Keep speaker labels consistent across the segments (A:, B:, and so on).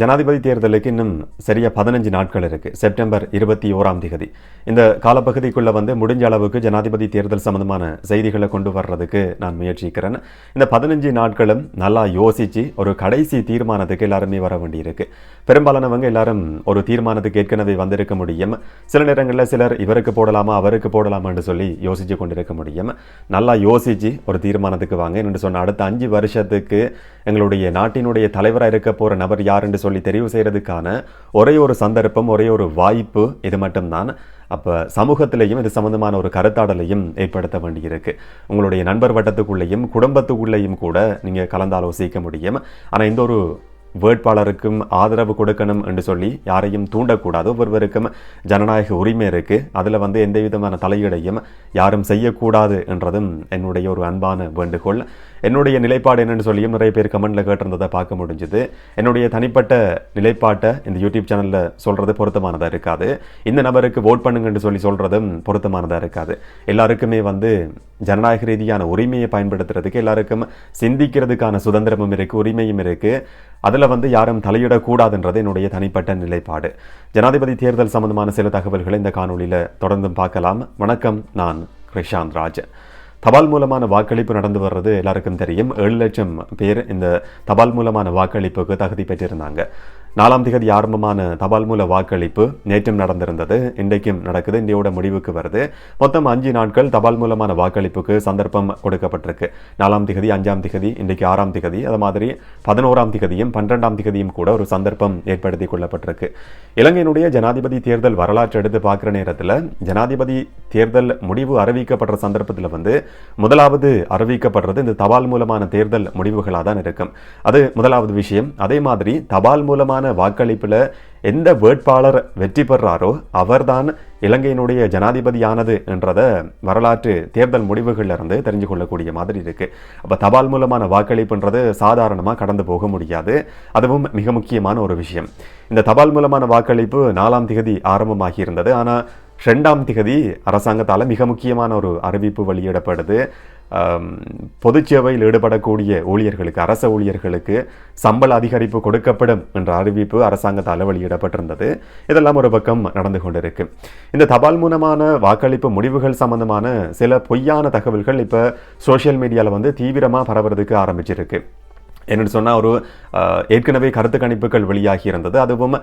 A: ஜனாதிபதி தேர்தலுக்கு இன்னும் சரியா பதினஞ்சு நாட்கள் இருக்கு. செப்டம்பர் இருபத்தி ஓராம் தேதி இந்த காலப்பகுதிக்குள்ள வந்து முடிஞ்ச அளவுக்கு ஜனாதிபதி தேர்தல் சம்பந்தமான செய்திகளை கொண்டு வர்றதுக்கு நான் முயற்சிக்கிறேன். இந்த பதினஞ்சு நாட்களும் நல்லா யோசிச்சு ஒரு கடைசி தீர்மானத்துக்கு எல்லாருமே வர வேண்டியிருக்கு. பெரும்பாலானவங்க எல்லாரும் ஒரு தீர்மானத்துக்கு ஏற்கனவே வந்திருக்க முடியும். சில நேரங்களில் சிலர் இவருக்கு போடலாமா அவருக்கு போடலாமான்னு சொல்லி யோசிச்சு கொண்டிருக்க முடியும். நல்லா யோசிச்சு ஒரு தீர்மானத்துக்கு வாங்க. என்று சொன்ன அடுத்த அஞ்சு வருஷத்துக்கு எங்களுடைய நாட்டினுடைய தலைவராக இருக்க போற நபர் யார் என்று சொல்லி தெரிவு செய்யறதுக்கான ஒரே ஒரு சந்தர்ப்பம் ஒரே ஒரு வாய்ப்பு இது மட்டும்தான். அப்போ சமூகத்திலையும் இது சம்மந்தமான ஒரு கருத்தாடலையும் ஏற்படுத்த வேண்டியிருக்கு. உங்களுடைய நண்பர் வட்டத்துக்குள்ளேயும் குடும்பத்துக்குள்ளேயும் கூட நீங்கள் கலந்தாலோசிக்க முடியும். ஆனால் இந்த ஒரு வேட்பாளருக்கும் ஆதரவு கொடுக்கணும் என்று சொல்லி யாரையும் தூண்டக்கூடாது. ஒவ்வொருவருக்கும் ஜனநாயக உரிமை இருக்குது அதில் வந்து எந்த விதமான தலையீடையும் யாரும் செய்யக்கூடாது என்றதும் என்னுடைய ஒரு அன்பான வேண்டுகோள். என்னுடைய நிலைப்பாடு என்னென்னு சொல்லியும் நிறைய பேர் கமெண்டில் கேட்டிருந்ததை பார்க்க முடிஞ்சுது. என்னுடைய தனிப்பட்ட நிலைப்பாட்டை இந்த யூடியூப் சேனலில் சொல்கிறது பொருத்தமானதாக இருக்காது. இந்த நபருக்கு ஓட் பண்ணுங்கன்னு சொல்லி சொல்கிறதும் பொருத்தமானதாக இருக்காது. எல்லாருக்குமே வந்து ஜனநாயக ரீதியான உரிமையை பயன்படுத்துறதுக்கு எல்லாருக்கும் சிந்திக்கிறதுக்கான சுதந்திரமும் இருக்குது உரிமையும் இருக்குது அதுல வந்து யாரும் தலையிடக்கூடாதுன்றது என்னுடைய தனிப்பட்ட நிலைப்பாடு. ஜனாதிபதி தேர்தல் சம்பந்தமான சில தகவல்களை இந்த காணொலியில் தொடர்ந்தும் பார்க்கலாம். வணக்கம் நான் கிருஷாந்த் ராஜ் தபால் மூலமான வாக்களிப்பு நடந்து வர்றது எல்லாருக்கும் தெரியும். ஏழு லட்சம் பேர் இந்த தபால் மூலமான வாக்களிப்புக்கு தகுதி பெற்றிருந்தாங்க. நாலாம் திகதி ஆரம்பமான தபால் மூல வாக்களிப்பு நேற்றும் நடந்திருந்தது இன்றைக்கும் நடக்குது இன்றையோட முடிவுக்கு வருது. மொத்தம் அஞ்சு நாட்கள் தபால் மூலமான வாக்களிப்புக்கு சந்தர்ப்பம் கொடுக்கப்பட்டிருக்கு. நாலாம் திகதி அஞ்சாம் திகதி இன்றைக்கு ஆறாம் திகதி அது மாதிரி பதினோராம் திகதியும் பன்னிரெண்டாம் திகதியும் கூட ஒரு சந்தர்ப்பம் ஏற்படுத்தி கொள்ளப்பட்டிருக்கு. இலங்கையினுடைய ஜனாதிபதி தேர்தல் வரலாற்று எடுத்து பார்க்குற நேரத்தில் ஜனாதிபதி தேர்தல் முடிவு அறிவிக்கப்படுற சந்தர்ப்பத்தில் வந்து முதலாவது அறிவிக்கப்படுறது இந்த தபால் மூலமான தேர்தல் முடிவுகளாக தான் இருக்கும். அது முதலாவது விஷயம். அதே மாதிரி தபால் மூலமான வாக்களிப்பில் எந்த வேட்பாளர் வெற்றி பெறாரோ அவர்தான் இலங்கையினுடைய ஜனாதிபதியானது என்றதை வரலாற்று தேர்தல் முடிவுகளிலிருந்து தெரிஞ்சு கொள்ளக்கூடிய மாதிரி இருக்கு. அப்போ தபால் மூலமான வாக்களிப்புன்றது சாதாரணமாக கடந்து போக முடியாது. அதுவும் மிக முக்கியமான ஒரு விஷயம். இந்த தபால் மூலமான வாக்களிப்பு நாலாம் திகதி ஆரம்பமாகி இருந்தது. ஆனால் ரெண்டாம் திகதி அரசாங்கத்தால் மிக முக்கியமான ஒரு அறிவிப்பு வெளியிடப்படுது. பொது சேவையில் ஈடுபடக்கூடிய ஊழியர்களுக்கு அரச ஊழியர்களுக்கு சம்பள அதிகரிப்பு கொடுக்கப்படும் என்ற அறிவிப்பு அரசாங்கத்தால் வெளியிடப்பட்டிருந்தது. இதெல்லாம் ஒரு பக்கம் நடந்து கொண்டிருக்கு. இந்த தபால் மூலமான வாக்களிப்பு முடிவுகள் சம்பந்தமான சில பொய்யான தகவல்கள் இப்போ சோஷியல் மீடியாவில் வந்து தீவிரமாக பரவுறதுக்கு ஆரம்பிச்சிருக்கு. என்னென்னு சொன்னால் ஒரு ஏற்கனவே கருத்து கணிப்புகள் வெளியாகி இருந்தது. அதுவும்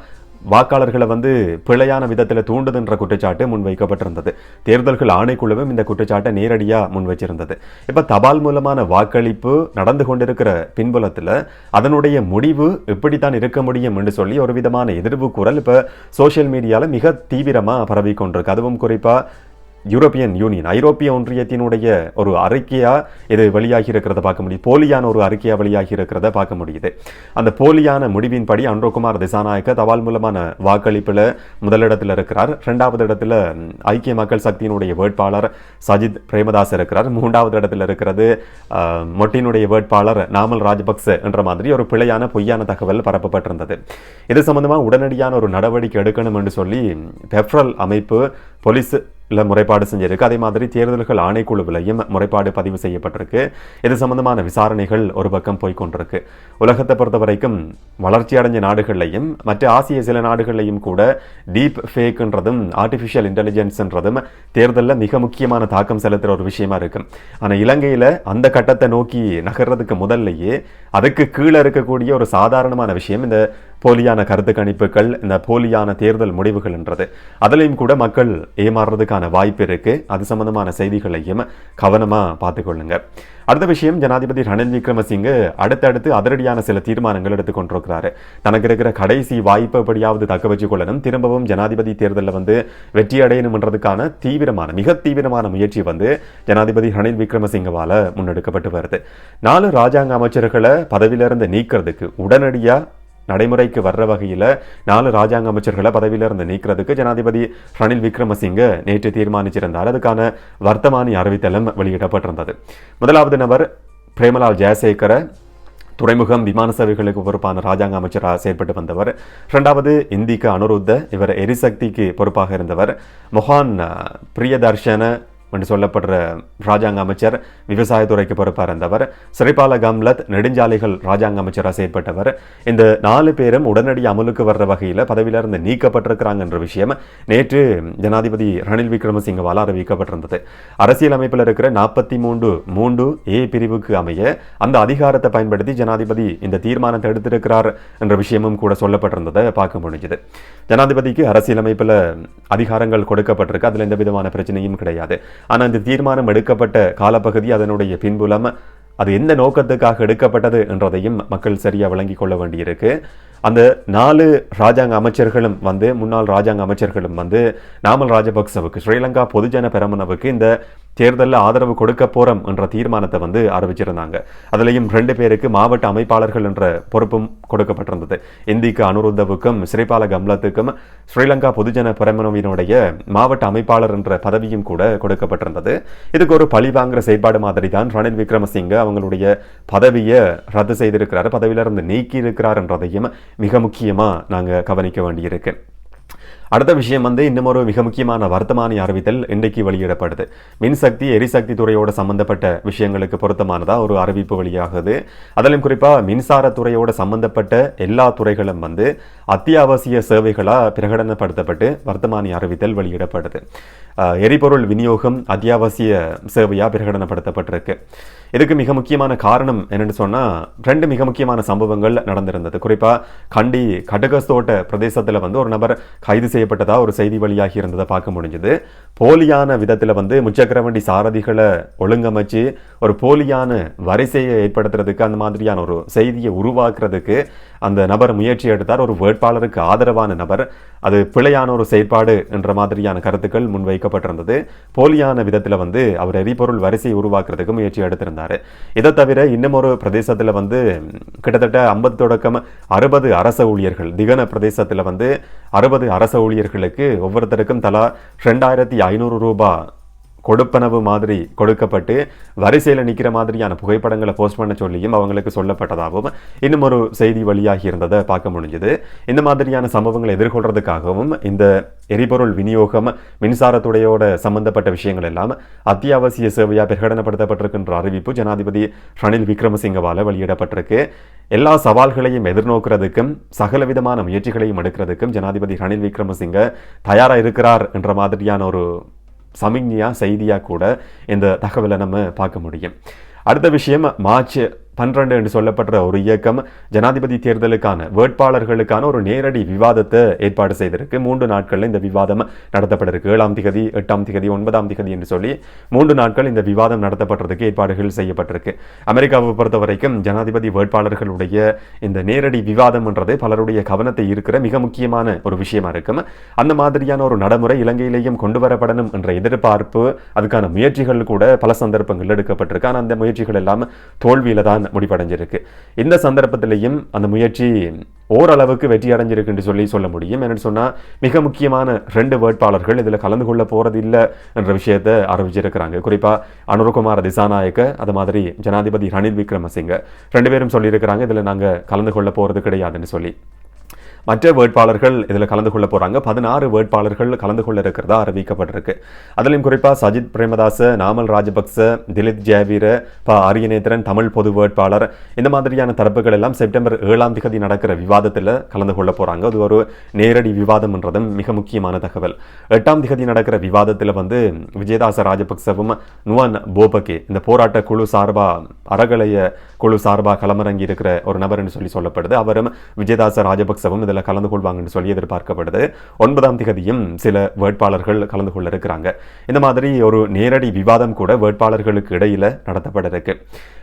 A: வாக்காளர்களை வந்து பிழையான விதத்தில் தூண்டுதுன்ற குற்றச்சாட்டு முன்வைக்கப்பட்டிருந்தது. தேர்தல்கள் ஆணைக்குழுவும் இந்த குற்றச்சாட்டை நேரடியாக முன்வச்சிருந்தது. இப்போ தபால் மூலமான வாக்களிப்பு நடந்து கொண்டிருக்கிற பின்புலத்தில் அதனுடைய முடிவு எப்படித்தான் இருக்க முடியும் என்று சொல்லி ஒரு விதமான எதிர்வு குரல் இப்போ சோசியல் மீடியாவில் மிக தீவிரமாக பரவி கொண்டிருக்கு அதுவும் குறிப்பாக யூரோப்பியன் யூனியன் ஐரோப்பிய ஒன்றியத்தினுடைய ஒரு அறிக்கையாக இது வெளியாகி இருக்கிறத பார்க்க முடியுது. போலியான ஒரு அறிக்கையாக வெளியாகி இருக்கிறத பார்க்க முடியுது. அந்த போலியான முடிவின்படி அன்ரோகுமார் திசாநாயக்க தபால் மூலமான வாக்களிப்பில் முதலிடத்தில் இருக்கிறார். ரெண்டாவது இடத்துல ஐக்கிய மக்கள் சக்தியினுடைய வேட்பாளர் சஜித் பிரேமதாஸ் இருக்கிறார். மூன்றாவது இடத்தில் இருக்கிறது மொட்டினுடைய வேட்பாளர் நாமல் ராஜபக்ச என்ற மாதிரி ஒரு பிழையான பொய்யான தகவல் பரப்பப்பட்டிருந்தது. இது சம்பந்தமாக உடனடியான ஒரு நடவடிக்கை எடுக்கணும் என்று சொல்லி பெப்ரல் அமைப்பு போலீஸ் முறைப்பாடு செஞ்சிருக்கு. அதே மாதிரி தேர்தல்கள் ஆணைக்குழுவிலையும் முறைப்பாடு பதிவு செய்யப்பட்டிருக்கு. இது சம்பந்தமான விசாரணைகள் ஒரு பக்கம் போய்கொண்டிருக்கு உலகத்தை பொறுத்த வரைக்கும் வளர்ச்சி அடைஞ்ச நாடுகள்லையும் மற்ற ஆசிய சில நாடுகள்லையும் கூட டீப் ஃபேக்ன்றதும் ஆர்டிஃபிஷியல் இன்டெலிஜென்ஸ்ன்றதும் தேர்தலில் மிக முக்கியமான தாக்கம் செலுத்துகிற ஒரு விஷயமா இருக்கு. ஆனால் இலங்கையில் அந்த கட்டத்தை நோக்கி நகர்றதுக்கு முதல்லையே அதுக்கு கீழே இருக்கக்கூடிய ஒரு சாதாரணமான விஷயம் இந்த போலியான கருத்து கணிப்புகள் இந்த போலியான தேர்தல் முடிவுகள்ன்றது அதுலேயும் கூட மக்கள் ஏமாறுறதுக்கான வாய்ப்பு இருக்குது அது சம்பந்தமான செய்திகளையும் கவனமாக பார்த்துக்கொள்ளுங்க. அடுத்த விஷயம் ஜனாதிபதி ரணில் விக்ரமசிங்கே அடுத்தடுத்து அதிரடியான சில தீர்மானங்கள் எடுத்துக்கொண்டிருக்கிறாரு தனக்கு இருக்கிற கடைசி வாய்ப்பு எப்படியாவது தக்க வச்சுக்கொள்ளணும். திரும்பவும் ஜனாதிபதி தேர்தலில் வந்து வெற்றி அடையணும்ன்றதுக்கான தீவிரமான மிக தீவிரமான முயற்சி வந்து ஜனாதிபதி ரணில் விக்ரமசிங்கவால் முன்னெடுக்கப்பட்டு வருது. நாலு ராஜாங்க அமைச்சர்களை பதவியிலிருந்து நீக்கிறதுக்கு உடனடியாக நடைமுறைக்கு வர்ற வகையில் நாலு ராஜாங்க அமைச்சர்களை பதவியிலிருந்து நீக்கிறதுக்கு ஜனாதிபதி ரணில் விக்ரமசிங்க நேற்று தீர்மானிச்சிருந்தார். அதுக்கான வர்த்தமானி அறிவித்தலும் வெளியிடப்பட்டிருந்தது. முதலாவது நபர் பிரேமலால் ஜெயசேகரை துறைமுகம் விமான சேவைகளுக்கு பொறுப்பான ராஜாங்க அமைச்சராக செயற்பட்டு வந்தவர். இரண்டாவது இந்திக்கு அனுருத்த இவர் எரிசக்திக்கு பொறுப்பாக இருந்தவர். மொஹான் பிரியதர்ஷன என்று சொல்லப்படுற ராஜாங்க அமைச்சர் விவசாயத்துறைக்கு பொறுப்பாக இருந்தவர் சிறைப்பால கம்லத் நெடுஞ்சாலைகள் ராஜாங்க அமைச்சராக செயற்பட்டவர். இந்த நாலு பேரும் உடனடி அமலுக்கு வர்ற வகையில் பதவியிலிருந்து நீக்கப்பட்டிருக்கிறாங்கன்ற விஷயம் நேற்று ஜனாதிபதி ரணில் விக்ரமசிங்கவால் அறிவிக்கப்பட்டிருந்தது. அரசியலமைப்பில் இருக்கிற நாற்பத்தி மூன்று மூன்று ஏ பிரிவுக்கு அமைய அந்த அதிகாரத்தை பயன்படுத்தி ஜனாதிபதி இந்த தீர்மானத்தை எடுத்திருக்கிறார் என்ற விஷயமும் கூட சொல்லப்பட்டிருந்ததை பார்க்க முடிஞ்சது. ஜனாதிபதிக்கு அரசியலமைப்பில் அதிகாரங்கள் கொடுக்கப்பட்டிருக்கு. அதில் எந்த விதமான பிரச்சனையும் கிடையாது. ஆனால் இந்த தீர்மானம் எடுக்கப்பட்ட காலப்பகுதி அதனுடைய பின்புலம் அது எந்த நோக்கத்துக்காக எடுக்கப்பட்டது என்றதையும் மக்கள் சரியாக விளங்கி கொள்ள வேண்டியிருக்கு. அந்த நாலு ராஜாங்க அமைச்சர்களும் வந்து முன்னாள் ராஜாங்க அமைச்சர்களும் வந்து நாமல் ராஜபக்சவுக்கு ஸ்ரீலங்கா பொதுஜன பெரமனவுக்கு இந்த தேர்தலில் ஆதரவு கொடுக்க போகிறோம் என்ற தீர்மானத்தை வந்து அறிவிச்சிருந்தாங்க. அதுலேயும் ரெண்டு பேருக்கு மாவட்ட அமைப்பாளர்கள் என்ற பொறுப்பும் கொடுக்கப்பட்டிருந்தது. இந்திக்கு அனுருத்தவுக்கும் ஸ்ரீபால கம்லத்துக்கும் ஸ்ரீலங்கா பொதுஜன பிரமணவினுடைய மாவட்ட அமைப்பாளர் என்ற பதவியும் கூட கொடுக்கப்பட்டிருந்தது. இதுக்கு ஒரு பழி வாங்குற செயற்பாடு மாதிரி தான் ரணில் விக்ரமசிங்க அவங்களுடைய பதவியை ரத்து செய்திருக்கிறார் பதவியிலிருந்து நீக்கி இருக்கிறார் என்றதையும் மிக முக்கியமாக நாங்கள் கவனிக்க வேண்டியிருக்கு. அடுத்த விஷயம் வந்து இன்னும் ஒரு மிக முக்கியமான வர்த்தமானி அறிவித்தல் இன்றைக்கு வெளியிடப்படுது. மின்சக்தி எரிசக்தி துறையோட சம்பந்தப்பட்ட விஷயங்களுக்கு பொருத்தமானதா? ஒரு அறிவிப்பு வெளியாகுது. அதிலும் குறிப்பாக மின்சாரத்துறையோட சம்பந்தப்பட்ட எல்லா துறைகளும் வந்து அத்தியாவசிய சேவைகளாக பிரகடனப்படுத்தப்பட்டு வர்த்தமானி அறிவித்தல் வெளியிடப்படுது. எரிபொருள் விநியோகம் அத்தியாவசிய சேவையாக பிரகடனப்படுத்தப்பட்டிருக்கு. இதுக்கு மிக முக்கியமான காரணம் என்னன்னு சொன்னால் ரெண்டு மிக முக்கியமான சம்பவங்கள் நடந்திருந்தது. குறிப்பாக கண்டி கடகஸ்தோட்ட பிரதேசத்தில் வந்து ஒரு நபர் கைது செய்யப்பட்டதாக ஒரு செய்தி வழியாகி இருந்ததை பார்க்க முடிஞ்சது. போலியான விதத்தில் வந்து முச்சக்கர வண்டி சாரதிகளை ஒழுங்கமைச்சு ஒரு போலியான வரிசையை ஏற்படுத்துறதுக்கு அந்த மாதிரியான ஒரு செய்தியை உருவாக்குறதுக்கு அந்த நபர் முயற்சி எடுத்தார். ஒரு வேட்பாளருக்கு ஆதரவான நபர். அது பிழையான ஒரு செயற்பாடு என்ற மாதிரியான கருத்துக்கள் முன்வைக்கப்பட்டிருந்தது. போலியான விதத்தில் வந்து அவர் எரிபொருள் வரிசையை உருவாக்குறதுக்கு முயற்சி எடுத்திருந்தார். இதை தவிர இன்னும் ஒரு பிரதேசத்தில் வந்து கிட்டத்தட்ட ஐம்பது தொடக்கம் அறுபது அரச ஊழியர்கள் திகன பிரதேசத்தில் வந்து அறுபது அரச ஊழியர்களுக்கு ஒவ்வொருத்தருக்கும் தலா ரெண்டாயிரத்தி ஐநூறு ரூபாய் கொடுப்பனவு மாதிரி கொடுக்கப்பட்டு வரிசையில் நிற்கிற மாதிரியான புகைப்படங்களை போஸ்ட் பண்ண சொல்லியும் அவங்களுக்கு சொல்லப்பட்டதாகவும் இன்னும் ஒரு செய்தி வழியாகி இருந்ததை பார்க்க முடிஞ்சது. இந்த மாதிரியான சம்பவங்களை எதிர்கொள்றதுக்காகவும் இந்த எரிபொருள் விநியோகம் மின்சாரத்துறையோட சம்பந்தப்பட்ட விஷயங்கள் எல்லாம் அத்தியாவசிய சேவையாக பிரகடனப்படுத்தப்பட்டிருக்கின்ற அறிவிப்பு ஜனாதிபதி ரணில் விக்ரமசிங்கவால வெளியிடப்பட்டிருக்கு. எல்லா சவால்களையும் எதிர்நோக்கிறதுக்கும் சகல விதமான முயற்சிகளையும் எடுக்கிறதுக்கும் ஜனாதிபதி ரணில் விக்ரமசிங்க தயாராக இருக்கிறார் என்ற மாதிரியான ஒரு சமிக்ஞையாக செய்தியாக கூட இந்த தகவலை நம்ம பார்க்க முடியும். அடுத்த விஷயம் மார்ச் பன்னிரண்டு என்று சொல்லப்படுற ஒரு இயக்கம் ஜனாதிபதி தேர்தலுக்கான வேட்பாளர்களுக்கான ஒரு நேரடி விவாதத்தை ஏற்பாடு செய்திருக்கு. மூன்று நாட்களில் இந்த விவாதம் நடத்தப்பட இருக்கு ஏழாம் திகதி எட்டாம் திகதி ஒன்பதாம் திகதி என்று சொல்லி மூன்று நாட்கள் இந்த விவாதம் நடத்தப்படுறதுக்கு ஏற்பாடுகள் செய்யப்பட்டிருக்கு. அமெரிக்காவை பொறுத்த வரைக்கும் ஜனாதிபதி வேட்பாளர்களுடைய இந்த நேரடி விவாதம்ன்றது பலருடைய கவனத்தை இருக்கிற மிக முக்கியமான ஒரு விஷயமா இருக்கும். அந்த மாதிரியான ஒரு நடைமுறை இலங்கையிலேயும் கொண்டு வரப்படணும் என்ற எதிர்பார்ப்பு அதுக்கான முயற்சிகள் கூட பல சந்தர்ப்பங்கள் எடுக்கப்பட்டிருக்கு. ஆனால் அந்த முயற்சிகள் எல்லாம் தோல்வியில தான் முடிவடைஞ்சிருக்கு. இந்த சந்தர்ப்பத்திலையும் அந்த முயற்சி ஓரளவுக்கு வெற்றி அடைஞ்சிருக்குன்னு சொல்லி சொல்ல முடியும். என்னென்னு சொன்னால் மிக முக்கியமான ரெண்டு வேட்பாளர்கள் இதில் கலந்து கொள்ள போகிறது இல்லை என்ற விஷயத்தை அறிவிச்சிருக்கிறாங்க. குறிப்பாக அனுருகுமார் திசாநாயக்க அது மாதிரி ஜனாதிபதி ரணில் விக்ரமசிங்க. ரெண்டு பேரும் சொல்லியிருக்கிறாங்க இதில் நாங்கள் கலந்து கொள்ள போறது கிடையாதுன்னு சொல்லி. மற்ற வேட்பாளர்கள் இதில் கலந்து கொள்ள போகிறாங்க பதினாறு வேட்பாளர்கள் கலந்து கொள்ள இருக்கிறதா அறிவிக்கப்பட்டிருக்கு. அதிலும் குறிப்பாக சஜித் பிரேமதாச நாமல் ராஜபக்ச திலித் ஜெயவீர ப. அரியநேத்திரன் தமிழ் பொது வேட்பாளர் இந்த மாதிரியான தரப்புகள் எல்லாம் செப்டம்பர் ஏழாம் திகதி நடக்கிற விவாதத்தில் கலந்து கொள்ள போகிறாங்க அது ஒரு நேரடி விவாதம்ன்றதும் மிக முக்கியமான தகவல். எட்டாம் திகதி நடக்கிற விவாதத்தில் வந்து விஜயதாச ராஜபக்சவும் நுவான் போபகே இந்த போராட்ட குழு சார்பா அறகலைய குழு சார்பாக களமிறங்கி இருக்கிற ஒரு நபர்னு சொல்லி சொல்லப்படுது. அவரும் விஜயதாச ராஜபக்சவும் இதில் கலந்து கொள்வாங்கன்னு சொல்லி எதிர்பார்க்கப்படுது. ஒன்பதாம் திகதியும் சில வேட்பாளர்கள் கலந்து கொள்ள இருக்கிறாங்க. இந்த மாதிரி ஒரு நேரடி விவாதம் கூட வேட்பாளர்களுக்கு இடையில நடத்தப்பட இருக்கு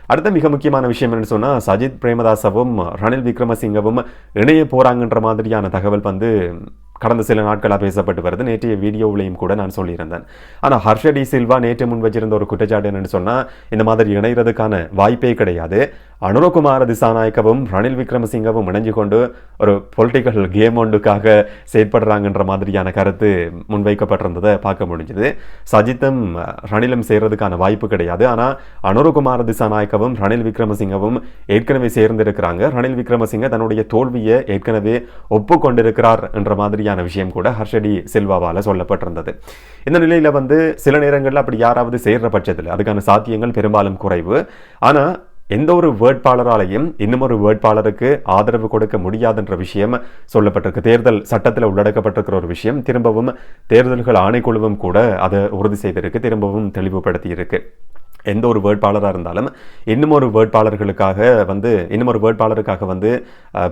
A: அடுத்த மிக முக்கியமான விஷயம் என்னன்னு சொன்னா சஜித் பிரேமதாசவும் ரணில் விக்ரமசிங்கவும் இணைய போகிறாங்கன்ற மாதிரியான தகவல் வந்து கடந்த சில நாட்களாக பேசப்பட்டு வருது. நேற்றைய வீடியோவிலையும் கூட நான் சொல்லியிருந்தேன். ஆனால் ஹர்ஷ டி சில்வா நேற்று முன் வச்சிருந்த ஒரு குற்றச்சாட்டு என்னன்னு சொன்னால் இந்த மாதிரி இணைகிறதுக்கான வாய்ப்பே கிடையாது. அனுரகுமார திசாநாயக்கவும் ரணில் விக்ரமசிங்கவும் இணைஞ்சு கொண்டு ஒரு பொலிட்டிக்கல் கேம் ஒன்றுக்காக செயற்படுறாங்கன்ற மாதிரியான கருத்து முன்வைக்கப்பட்டிருந்ததை பார்க்க முடிஞ்சுது. சஜித்தும் ரணிலும் சேர்றதுக்கான வாய்ப்பு கிடையாது. ஆனால் அனுரகுமார திசாநாயக்கவும் ரணில் விக்ரமசிங்கவும் ஏற்கனவே சேர்ந்திருக்கிறாங்க. ரணில் விக்ரமசிங்க தன்னுடைய தோல்வியை ஏற்கனவே ஒப்புக்கொண்டிருக்கிறார் என்ற மாதிரி மாதிரியான விஷயம் கூட ஹர்ஷடி சில்வாவால் சொல்லப்பட்டிருந்தது. இந்த நிலையில் வந்து சில நேரங்களில் அப்படி யாராவது செய்கிற பட்சத்தில் அதுக்கான சாத்தியங்கள் பெரும்பாலும் குறைவு. ஆனால் எந்த ஒரு வேட்பாளராலையும் இன்னும் ஒரு வேட்பாளருக்கு ஆதரவு கொடுக்க முடியாதுன்ற விஷயம் சொல்லப்பட்டிருக்கு. தேர்தல் சட்டத்தில் உள்ளடக்கப்பட்டிருக்கிற ஒரு விஷயம். திரும்பவும் தேர்தல்கள் ஆணைக்குழுவும் கூட அதை உறுதி செய்திருக்கு. திரும்பவும் தெளிவுபடுத்தியிருக்கு. எந்த ஒரு வேட்பாளராக இருந்தாலும் இன்னும் ஒரு வேட்பாளர்களுக்காக வந்து இன்னும் ஒரு வேட்பாளருக்காக வந்து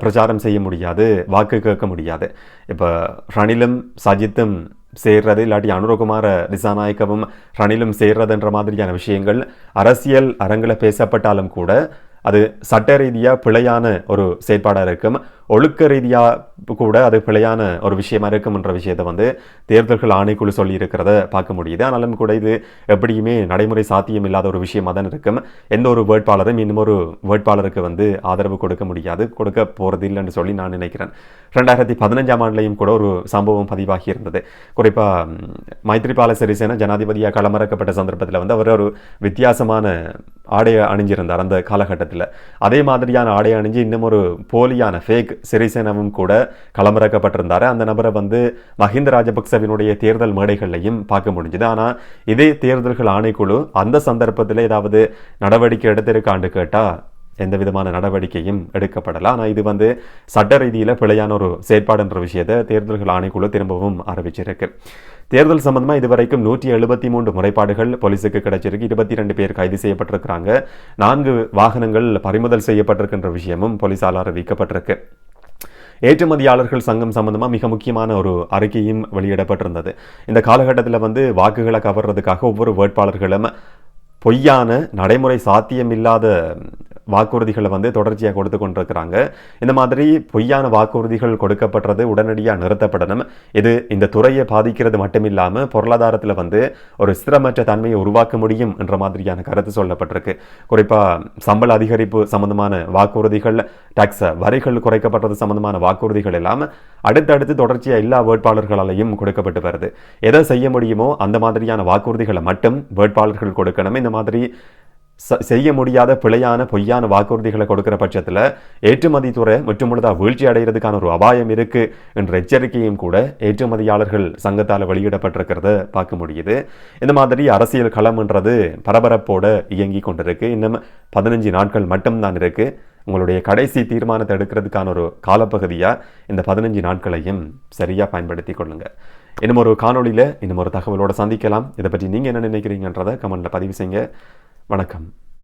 A: பிரச்சாரம் செய்ய முடியாது வாக்கு கேட்க முடியாது. இப்போ ரணிலும் சஜித்தும் சேர்றது இல்லாட்டி அனுரகுமார திசாநாயக்கவும் ரணிலும் சேர்றதுன்ற மாதிரியான விஷயங்கள் அரசியல் அரங்கில் பேசப்பட்டாலும் கூட அது சட்ட ரீதியாக பிழையான ஒரு செயற்பாடாக இருக்கும். ஒழுக்க ரீதியாக கூட அது பிழையான ஒரு விஷயமா இருக்கும்ன்ற விஷயத்தை வந்து தேர்தல்கள் ஆணைக்குழு சொல்லி இருக்கிறத பார்க்க முடியுது. ஆனாலும் கூட இது எப்படியுமே நடைமுறை சாத்தியம் இல்லாத ஒரு விஷயமா தான் இருக்கும். எந்த ஒரு வேட்பாளரும் இன்னும் ஒரு வேட்பாளருக்கு வந்து ஆதரவு கொடுக்க முடியாது. கொடுக்க போகிறது இல்லைன்னு சொல்லி நான் நினைக்கிறேன். ரெண்டாயிரத்தி பதினஞ்சாம் ஆண்டுலையும் கூட ஒரு சம்பவம் பதிவாகி இருந்தது. குறிப்பாக மைத்ரிபால சிறிசேன ஜனாதிபதியாக களமிறக்கப்பட்ட சந்தர்ப்பத்தில் வந்து அவர் ஒரு வித்தியாசமான ஆடையை அணிஞ்சிருந்தார் அந்த காலகட்டத்தில். அதே மாதிரியான ஆடையை அணிஞ்சு இன்னும் ஒரு போலியான ஃபேக் சிறிசேனவும் கூட களமிறக்கப்பட்டிருந்தார். அந்த நபரை வந்து மஹிந்த ராஜபக்சவினுடைய தேர்தல் மேடைகள்லையும் பார்க்க முடிஞ்சுது. ஆனால் இதே தேர்தல்கள் ஆணைக்குழு அந்த சந்தர்ப்பத்தில் ஏதாவது நடவடிக்கை எடுத்திருக்காண்டு கேட்டால் எந்த விதமான நடவடிக்கையும் எடுக்கப்படலாம் ஆனால் இது வந்து சட்ட ரீதியில் பிழையான ஒரு செயற்பாடுன்ற விஷயத்தை தேர்தல்கள் ஆணைக்குழு திரும்பவும் ஆரம்பிச்சிருக்கு தேர்தல் சம்பந்தமாக இதுவரைக்கும் நூற்றி எழுபத்தி மூன்று முறைப்பாடுகள் போலீஸுக்கு கிடைச்சிருக்கு. இருபத்தி ரெண்டு பேர் கைது செய்யப்பட்டிருக்கிறாங்க. நான்கு வாகனங்கள் பறிமுதல் செய்யப்பட்டிருக்கின்ற விஷயமும் போலீஸால் அறிவிக்கப்பட்டிருக்கு. ஏற்றுமதியாளர்கள் சங்கம் சம்பந்தமாக மிக முக்கியமான ஒரு அறிக்கையும் வெளியிடப்பட்டிருந்தது. இந்த காலகட்டத்தில் வந்து வாக்குகளை கவர்றதுக்காக ஒவ்வொரு வேட்பாளர்களும் பொய்யான நடைமுறை சாத்தியமில்லாத வாக்குறுதிகளை வந்து தொடர்ச்சியாக கொடுத்து கொண்டிருக்கிறாங்க. இந்த மாதிரி பொய்யான வாக்குறுதிகள் கொடுக்கப்படுறது உடனடியாக நிறுத்தப்படணும். இது இந்த துறையை பாதிக்கிறது மட்டுமில்லாமல் பொருளாதாரத்தில் வந்து ஒரு ஸ்திரமற்ற தன்மையை உருவாக்க முடியும் என்ற மாதிரியான கருத்து சொல்லப்பட்டிருக்கு. குறிப்பாக சம்பள அதிகரிப்பு சம்பந்தமான வாக்குறுதிகள் டாக்ஸ் வரிகள் குறைக்கப்பட்டது சம்பந்தமான வாக்குறுதிகள் எல்லாம் அடுத்தடுத்து தொடர்ச்சியாக எல்லா வேட்பாளர்களாலையும் கொடுக்கப்பட்டு வருது. எதை செய்ய முடியுமோ அந்த மாதிரியான வாக்குறுதிகளை மட்டும் வேட்பாளர்கள் கொடுக்கணும். இந்த மாதிரி செய்ய முடியாத பிழையான பொய்யான வாக்குறுதிகளை கொடுக்கிற பட்சத்தில் ஏற்றுமதி துறை முற்றுமுழுதாக வீழ்ச்சி அடைகிறதுக்கான ஒரு அபாயம் இருக்குது என்ற எச்சரிக்கையும் கூட ஏற்றுமதியாளர்கள் சங்கத்தால் வெளியிடப்பட்டிருக்கிறத பார்க்க முடியுது. இந்த மாதிரி அரசியல் களம்ன்றது பரபரப்போடு இயங்கி கொண்டிருக்கு. இன்னும் பதினஞ்சு நாட்கள் மட்டும்தான் இருக்கு. உங்களுடைய கடைசி தீர்மானத்தை எடுக்கிறதுக்கான ஒரு காலப்பகுதியாக இந்த பதினஞ்சு நாட்களையும் சரியாக பயன்படுத்தி கொள்ளுங்கள் இன்னும் ஒரு காணொலியில் இன்னும் ஒரு தகவலோடு சந்திக்கலாம். இதை பற்றி நீங்கள் என்ன நினைக்கிறீங்கன்றதை கமெண்டில் பதிவு செய்யுங்க. வணக்கம்.